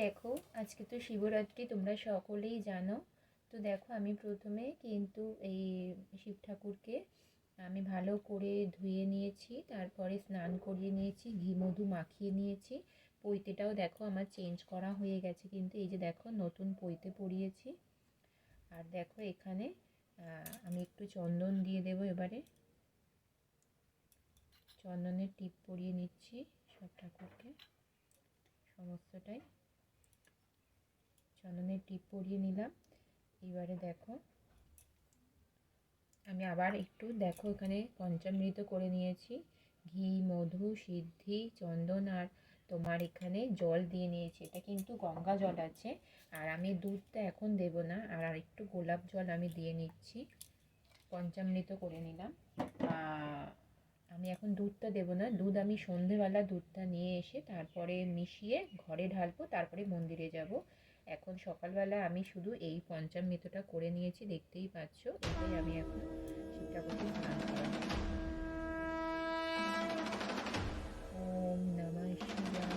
দেখো, আজকে তো শিবরাত্রি, তোমরা সকলেই জানো। তো দেখো, আমি প্রথমে কিন্তু এই শিব ঠাকুরকে আমি ভালো করে ধুয়ে নিয়েছি, তারপরে স্নান করিয়ে নিয়েছি, ঘি, মধু মাখিয়ে নিয়েছি। পৈতেটাও দেখো, আমার চেঞ্জ করা হয়ে গেছে কিন্তু, এই যে দেখো, নতুন পৈতে পরিয়েছি। আর দেখো, এখানে আমি একটু চন্দন দিয়ে দেবো এবারে। চন্দনের টিপ পরিয়ে নিচ্ছি সব ঠাকুরকে। সমস্তটাই। চন্দনের টিপ পরিয়ে নিলাম। এবারে দেখো। আমি আবার একটু দেখো এখানে পঞ্চামৃত করে নিয়েছি। ঘি, মধু, সিদ্ধি, চন্দন আর তোমার এখানে জল দিয়ে নিয়েছি। এটা কিন্তু গঙ্গা জল আছে। আর আমি দুধটা এখন দেব না। আর আর একটু গোলাপ জল আমি দিয়ে নিচ্ছি। পঞ্চামৃত করে নিলাম। আমি এখন দুধটা দেবো না। দুধ আমি সন্ধেবেলা দুধটা নিয়ে এসে তারপরে মিশিয়ে ঘরে ঢালবো। তারপরে মন্দিরে যাব। এখন সকালবেলা আমি শুধু এই পঞ্চামৃতটা করে নিয়েছি, দেখতেই পাচ্ছ। এটাই আমি এখন করতে স্নান করাবো। ওম নমঃ শিবায়।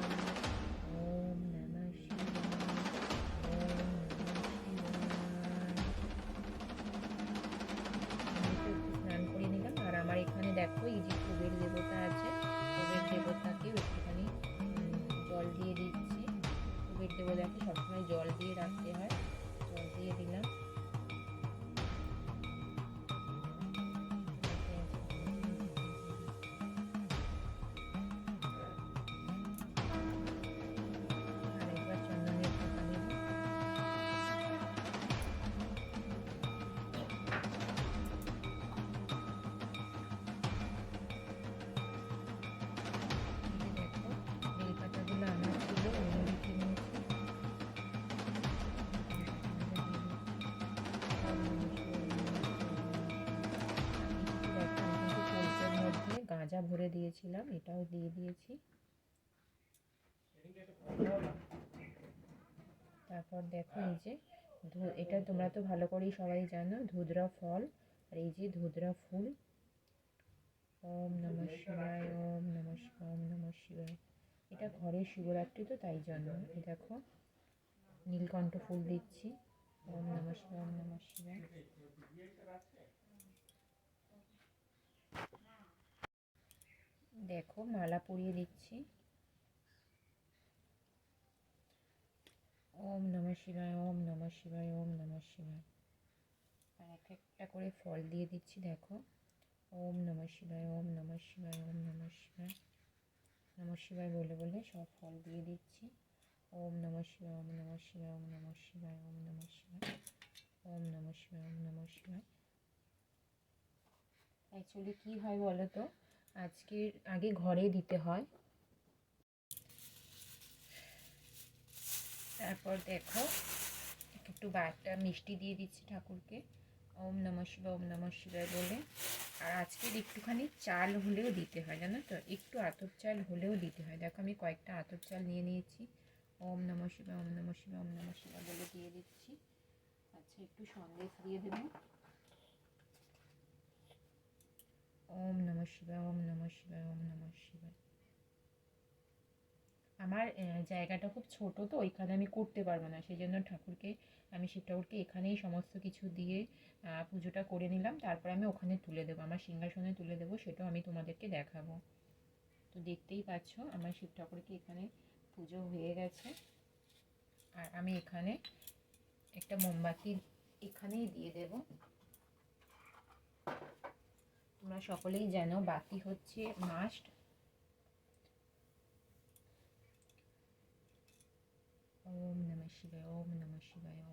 গাঁজা ভরে দিয়েছিলাম, এটাও দিয়ে দিয়েছি। তারপর দেখো এই যে এটা তোমরা তো ভালো করেই সবাই জানো, ধুদরা ফল। আর এই যে ধুদরা ফুল। ওম নমঃ শিবায়, ওম নমঃ ওম নমঃ শিবায়। এটা ঘরের শিবরাত্রি তো তাই জন্য। এই দেখো, নীলকণ্ঠ ফুল দিচ্ছি। ওম নমঃ শিবায়, ওম নমঃ শিবায়। দেখো মালা পরিয়ে দিচ্ছি ওম নমঃ শিবায় ওম নমঃ শিবায় ওম নমঃ শিবায় আর এক একটা করে ফল দিয়ে দিচ্ছি দেখো ওম নমঃ শিবায় ওম নমঃ শিবায় ওম নমঃ শিবায় নমঃ শিবায় বলে বলে সব ফল দিয়ে দিচ্ছি ওম নমঃ শিবায় ওম নমঃ শিবায় ওম নমঃ শিবায় ওম নমঃ শিবায় ওম নমঃ শিবায় ওম নমঃ শিবায় অ্যাকচুয়ালি কী হয় বলো তো আজকের আগে ঘরে দিতে হয়। তারপর দেখো একটু বাটা মিষ্টি দিয়ে দিচ্ছি ঠাকুরকে। ওম নমঃ শিবায়, ওম নমঃ শিবায় বলে। আর আজকের একটুখানি চাল হলেও দিতে হয়, জানো তো? একটু আতপ চাল হলেও দিতে হয়। দেখো, আমি কয়েকটা আতপ চাল নিয়ে নিয়েছি। ওম নমঃ শিবায়, ওম নমঃ শিবায়, ওম নমঃ শিবায় বলে দিয়ে দিচ্ছি। আচ্ছা একটু সন্দেশ দিয়ে দেবো ওম নমঃ শিবায় ওম শিবায় ওম নমঃ শিবায় আমার জায়গাটা খুব ছোট তো, ওইখানে আমি করতে পারব না। সেই জন্য ঠাকুরকে, আমি শিব ঠাকুরকে এখানেই সমস্ত কিছু দিয়ে পুজোটা করে নিলাম। তারপর আমি ওখানে তুলে দেবো, আমার সিংহাসনে তুলে দেবো, সেটাও আমি তোমাদেরকে দেখাবো। তো দেখতেই পাচ্ছ, আমার শিব ঠাকুরকে এখানে পুজো হয়ে গেছে। আর আমি এখানে একটা মোমবাতি এখানেই দিয়ে দেব। তোমরা সকলেই জানো বাতি হচ্ছে মাস্ট ওম নমঃ শিবায় ওম নমঃ শিবায়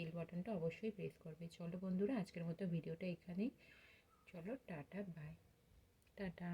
বেল বাটনটা অবশ্যই প্রেস করবে। চলো বন্ধুরা, আজকের মতো ভিডিওটা এখানেই। চলো, টাটা বাই টাটা।